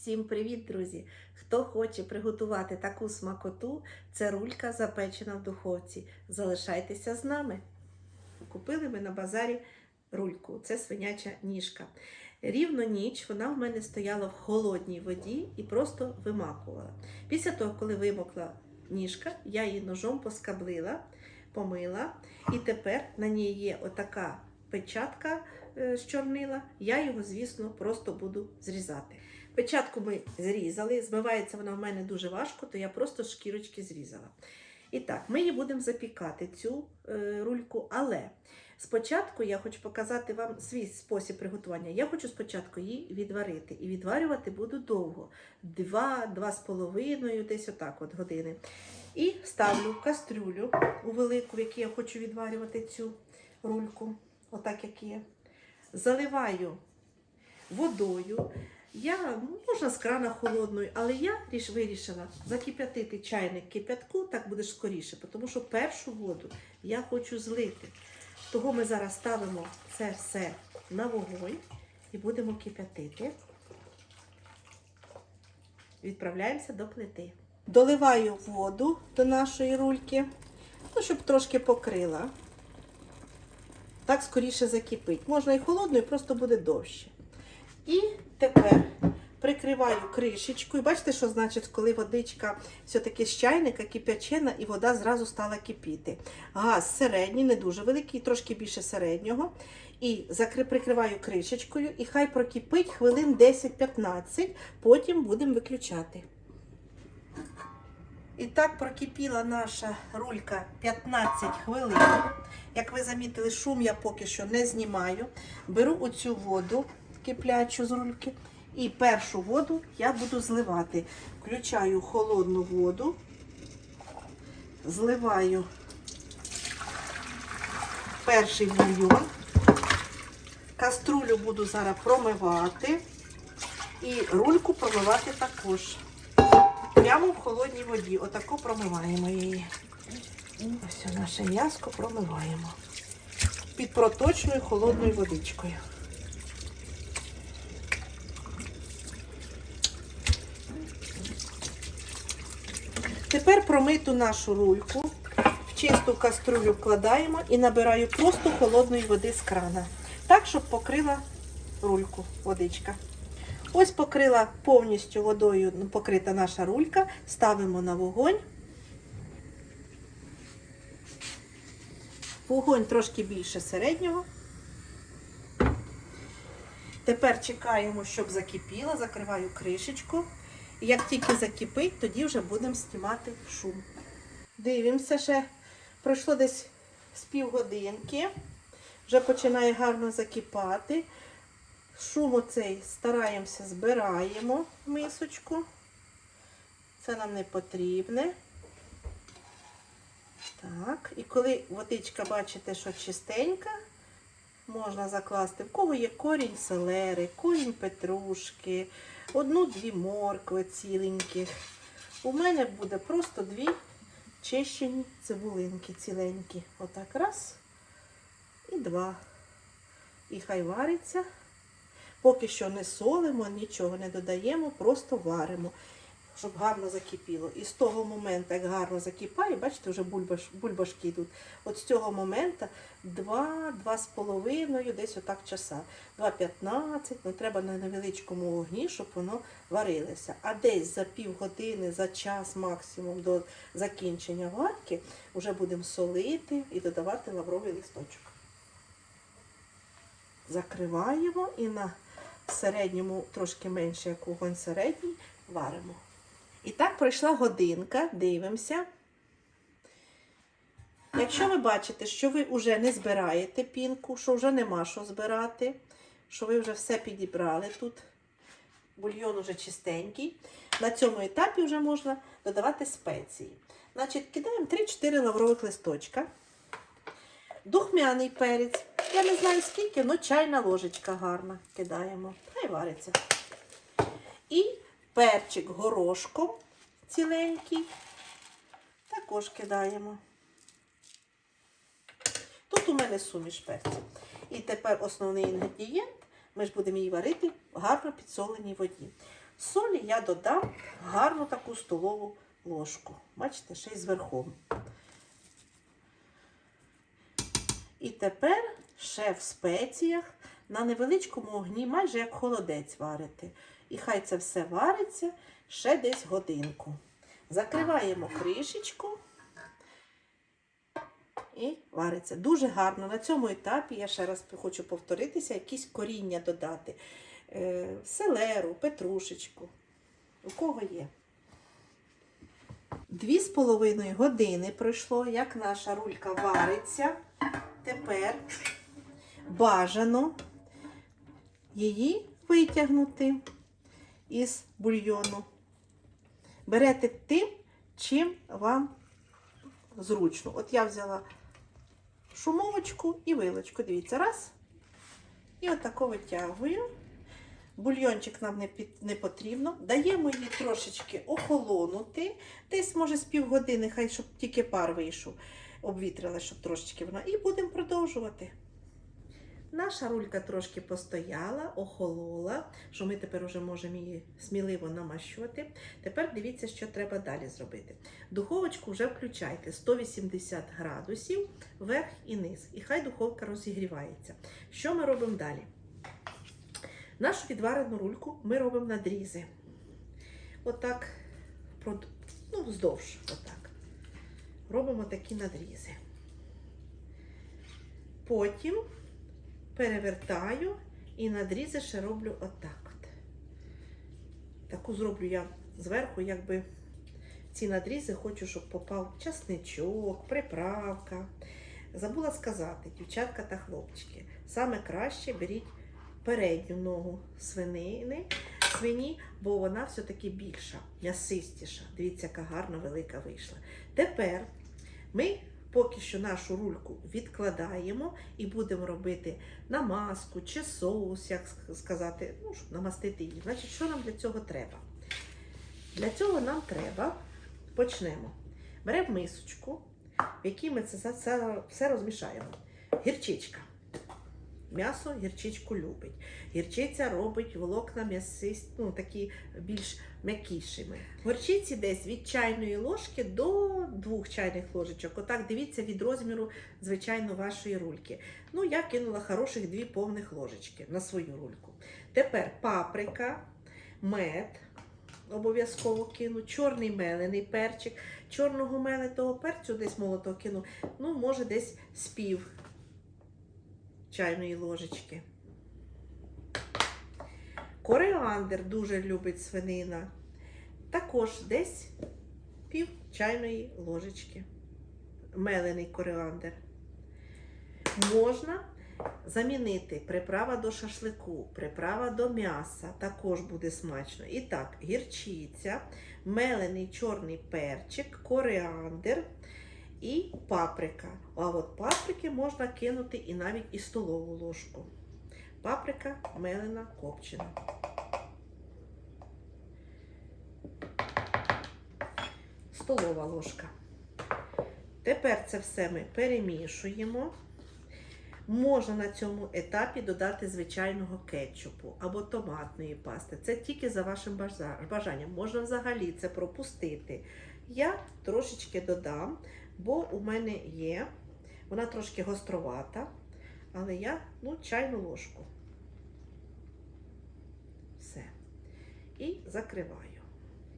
Всім привіт, друзі! Хто хоче приготувати таку смакоту, це рулька запечена в духовці. Залишайтеся з нами. Купили ми на базарі рульку, це свиняча ніжка. Рівно ніч вона в мене стояла в холодній воді і просто вимакувала. Після того, коли вимокла ніжка, я її ножом поскаблила, помила, і тепер на ній є отака печатка е, з чорнила. Я його, звісно, просто буду зрізати. Печатку ми зрізали, збивається вона в мене дуже важко, то я просто шкірочки зрізала. І так, ми її будемо запікати, цю е, рульку, але спочатку я хочу показати вам свій спосіб приготування. Я хочу спочатку її відварити. І відварювати буду довго. Два-два з половиною, десь отак от години. І ставлю кастрюлю у велику, в якій я хочу відварювати цю рульку, отак як є. Заливаю водою. Я можна з крана холодною, але я ріш, вирішила закип'ятити чайник кип'ятку, так буде скоріше, тому що першу воду я хочу злити. Того ми зараз ставимо це все на вогонь і будемо кип'ятити. Відправляємося до плити. Доливаю воду до нашої рульки, ну, щоб трошки покрила. Так скоріше закипить. Можна і холодною, просто буде довше. І тепер прикриваю кришечкою. Бачите, що значить, коли водичка все-таки з чайника кип'ячена і вода зразу стала кипіти. Газ середній, не дуже великий, трошки більше середнього. І прикриваю кришечкою, і хай прокипить хвилин 10-15, потім будемо виключати. І так прокипіла наша рулька 15 хвилин. Як ви замітили, шум я поки що не знімаю. Беру оцю воду киплячу з рульки. І першу воду я буду зливати. Включаю холодну воду, зливаю перший бульйон. Каструлю буду зараз промивати. І рульку промивати також. Прямо в холодній воді. Отако промиваємо її. Ось наше м'яско промиваємо. Під проточною холодною водичкою. Тепер промиту нашу рульку в чисту каструлю вкладаємо і набираю просто холодної води з крана. Так, щоб покрила рульку водичка. Ось покрила повністю водою покрита наша рулька. Ставимо на вогонь. Вогонь трошки більше середнього. Тепер чекаємо, щоб закипіло, закриваю кришечку. Як тільки закипить, тоді вже будемо знімати шум. Дивимося, ще пройшло десь з півгодинки. Вже починає гарно закипати. Шум оцей стараємося збираємо в мисочку. Це нам не потрібне. Так, і коли водичка, бачите, що чистенька, можна закласти, в кого є корінь селери, корінь петрушки, одну-дві моркви ціленьких. У мене буде просто дві чищені цибулинки ціленькі. Отак раз і два. І хай вариться. Поки що не солимо, нічого не додаємо, просто варимо, щоб гарно закипіло. І з того моменту, як гарно закипає, бачите, вже бульбаш, бульбашки йдуть. От з цього моменту 2-2,5 десь отак часа. 2,15, ну треба на невеличкому вогні, щоб воно варилося. А десь за півгодини, за час максимум до закінчення варки вже будемо солити і додавати лавровий листочок. Закриваємо і на середньому, трошки менше, як вогонь середній, варимо. І так пройшла годинка, дивимося. Якщо ви бачите, що ви вже не збираєте пінку, що вже нема що збирати, що ви вже все підібрали тут, бульйон уже чистенький, на цьому етапі вже можна додавати спеції. Значить, кидаємо 3-4 лаврових листочка, духмяний перець. Я не знаю скільки, але чайна ложечка гарна кидаємо. Хай вариться. І перчик горошком ціленький. Також кидаємо. Тут у мене суміш перців. І тепер основний інгредієнт. Ми ж будемо її варити в гарно підсоленій воді. Солі я додам гарну таку столову ложку. Бачите, ще й зверху. І тепер ще в спеціях на невеличкому огні, майже як холодець варити. І хай це все вариться ще десь годинку. Закриваємо кришечку і вариться. Дуже гарно. На цьому етапі, я ще раз хочу повторитися, якісь коріння додати. Е, селеру, петрушечку. У кого є? Дві з половиною години пройшло, як наша рулька вариться. Тепер бажано її витягнути із бульйону. Берете тим, чим вам зручно. От я взяла шумовочку і вилочку. Дивіться, раз. І отако витягую. Бульйончик нам не, під, не потрібно. Даємо їй трошечки охолонути. Десь, може, з півгодини, хай щоб тільки пар вийшов, обвітрила, щоб трошечки вона. І будемо продовжувати. Наша рулька трошки постояла, охолола, що ми тепер вже можемо її сміливо намащувати. Тепер дивіться, що треба далі зробити. Духовочку вже включайте 180 градусів вверх і низ. І хай духовка розігрівається. Що ми робимо далі? Нашу відварену рульку ми робимо надрізи. Отак, ну, вздовж. Отак. Робимо такі надрізи. Потім перевертаю і надрізи ще роблю отак. От. Таку зроблю я зверху, якби ці надрізи хочу, щоб попав часничок, приправка. Забула сказати, дівчатка та хлопчики, саме краще беріть передню ногу свинини, свині, бо вона все-таки більша, м'ясистіша. Дивіться, яка гарна велика вийшла. Тепер ми поки що нашу рульку відкладаємо і будемо робити намазку чи соус, як сказати, ну, щоб намастити її. Значить, що нам для цього треба? Для цього нам треба, почнемо. Беремо мисочку, в якій ми це все, розмішаємо. Гірчичка. М'ясо гірчичку любить. Гірчиця робить волокна м'ясисті, ну такі більш м'якішими. Горчиці десь від чайної ложки до двох чайних ложечок. Отак дивіться від розміру, звичайно, вашої рульки. Ну, я кинула хороших дві повних ложечки на свою рульку. Тепер паприка, мед. Обов'язково кину, чорний мелений перчик. Чорного меленого перцю десь молотого кину, ну, може, десь з пів чайної ложечки. Коріандр дуже любить свинина. Також десь пів чайної ложечки. Мелений коріандр. Можна замінити приправа до шашлику, приправа до м'яса, також буде смачно. І так, гірчиця, мелений чорний перчик, коріандр і паприка. А от паприки можна кинути і навіть і столову ложку. Паприка мелена копчена. Столова ложка. Тепер це все ми перемішуємо. Можна на цьому етапі додати звичайного кетчупу або томатної пасти. Це тільки за вашим бажанням. Можна взагалі це пропустити. Я трошечки додам, бо у мене є, вона трошки гостровата, але я ну, чайну ложку. Все. І закриваю.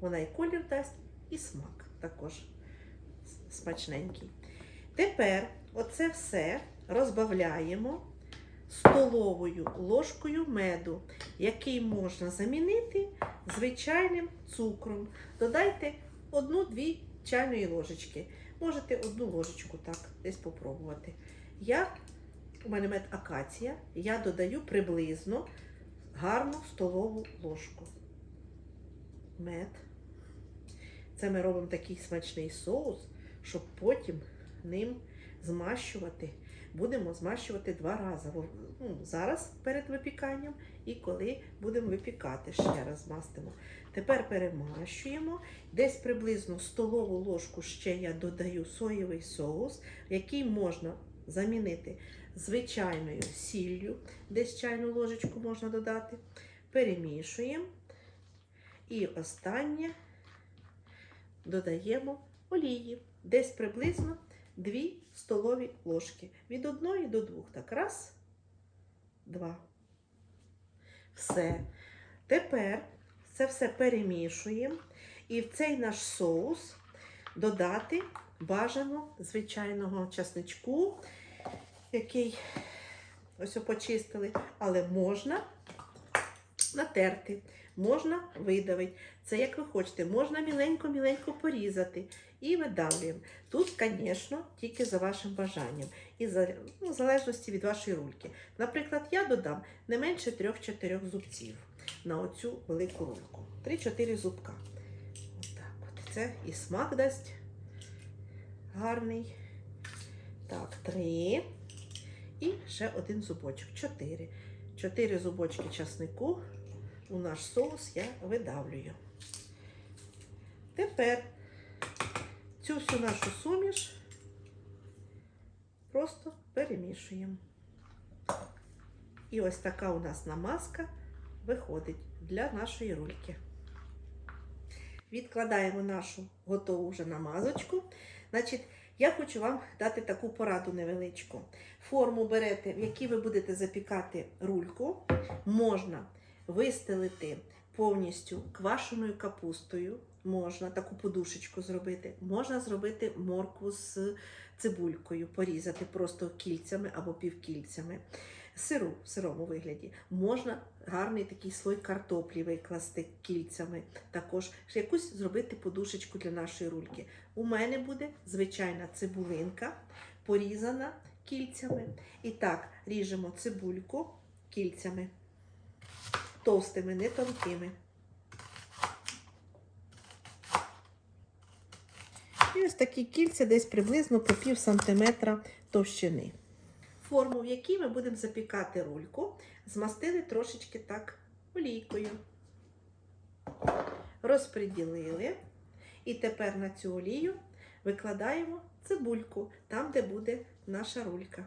Вона і колір дасть, і смак також смачненький. Тепер оце все розбавляємо столовою ложкою меду, який можна замінити звичайним цукром. Додайте одну-дві чайної ложечки. Можете одну ложечку так десь попробувати. Я, у мене мед акація, я додаю приблизно гарну столову ложку. Мед. Це ми робимо такий смачний соус, щоб потім ним змащувати. Будемо змащувати два рази. Ну, зараз перед випіканням і коли будемо випікати, ще раз мастимо. Тепер перемащуємо. Десь приблизно столову ложку ще я додаю соєвий соус, який можна замінити звичайною сіллю, десь чайну ложечку можна додати. Перемішуємо. І останнє додаємо олії. Десь приблизно 2 столові ложки. Від 1 до 2. Так, раз, два. Все. Тепер це все перемішуємо. І в цей наш соус додати бажано звичайного часничку, який ось почистили, але можна натерти, можна видавити. Це як ви хочете, можна міленько-міленько порізати і видавлюємо. Тут, звісно, тільки за вашим бажанням і за, ну, в залежності від вашої рульки. Наприклад, я додам не менше 3-4 зубців на оцю велику рульку. 3-4 зубка. Отак от. Це і смак дасть гарний. Так, три. І ще один зубочок. Чотири. Чотири зубочки часнику у наш соус я видавлюю. Тепер цю всю нашу суміш просто перемішуємо. І ось така у нас намазка виходить для нашої рульки. Відкладаємо нашу готову вже намазочку. Значить, я хочу вам дати таку пораду невеличку. Форму берете, в якій ви будете запікати рульку, можна вистелити повністю квашеною капустою, можна таку подушечку зробити, можна зробити моркву з цибулькою, порізати просто кільцями або півкільцями. Сиру в сирому вигляді. Можна гарний такий слой картоплі викласти кільцями. Також якусь зробити подушечку для нашої рульки. У мене буде звичайна цибулинка, порізана кільцями. І так, ріжемо цибульку кільцями, товстими, не тонкими. І ось такі кільця десь приблизно по пів сантиметра товщини. Форму, в якій ми будемо запікати рульку, змастили трошечки так олійкою. Розподілили. І тепер на цю олію викладаємо цибульку, там, де буде наша рулька.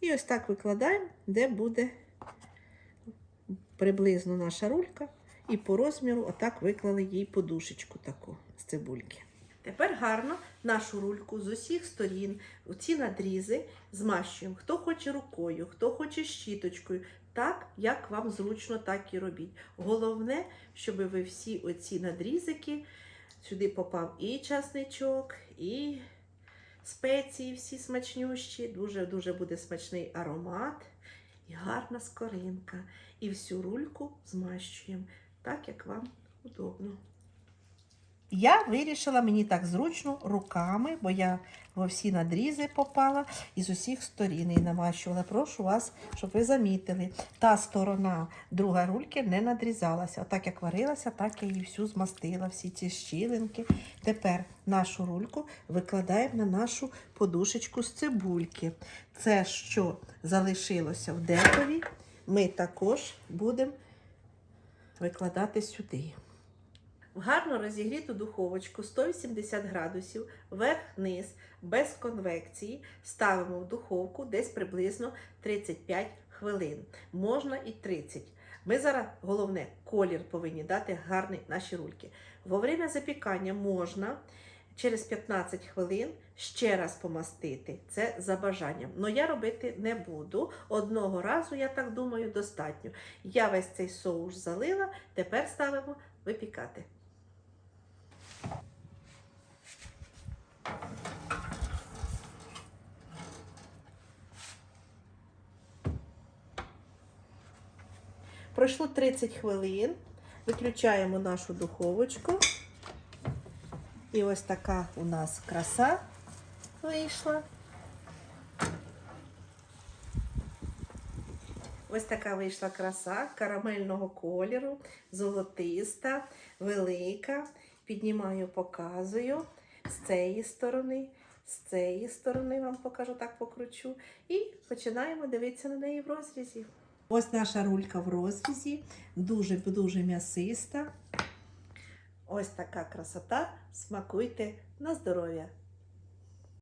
І ось так викладаємо, де буде приблизно наша рулька. І по розміру отак виклали їй подушечку таку з цибульки. Тепер гарно нашу рульку з усіх сторін, ці надрізи змащуємо. Хто хоче рукою, хто хоче щіточкою. Так, як вам зручно, так і робіть. Головне, щоб ви всі оці надрізики, сюди попав і часничок, і спеції всі смачнющі. Дуже-дуже буде смачний аромат і гарна скоринка. І всю рульку змащуємо так, як вам удобно. Я вирішила, мені так зручно руками, бо я во всі надрізи попала і з усіх сторін її намащувала. Прошу вас, щоб ви замітили, та сторона друга рульки не надрізалася. Отак як варилася, так я її всю змастила, всі ці щілинки. Тепер нашу рульку викладаємо на нашу подушечку з цибульки. Це, що залишилося в декові, ми також будемо викладати сюди. В гарно розігріту духовочку 180 градусів, верх-низ, без конвекції, ставимо в духовку десь приблизно 35 хвилин. Можна і 30. Ми зараз, головне, колір повинні дати гарний наші рульки. Во время запікання можна через 15 хвилин ще раз помастити. Це за бажанням. Но я робити не буду. Одного разу, я так думаю, достатньо. Я весь цей соус залила, тепер ставимо випікати. Пройшло 30 хвилин. Виключаємо нашу духовочку. І ось така у нас краса вийшла. Ось така вийшла краса карамельного кольору, золотиста, велика. Піднімаю, показую з цієї сторони, з цієї сторони вам покажу, так покручу. І починаємо дивитися на неї в розрізі. Ось наша рулька в розрізі, дуже-дуже м'ясиста. Ось така красота. Смакуйте на здоров'я!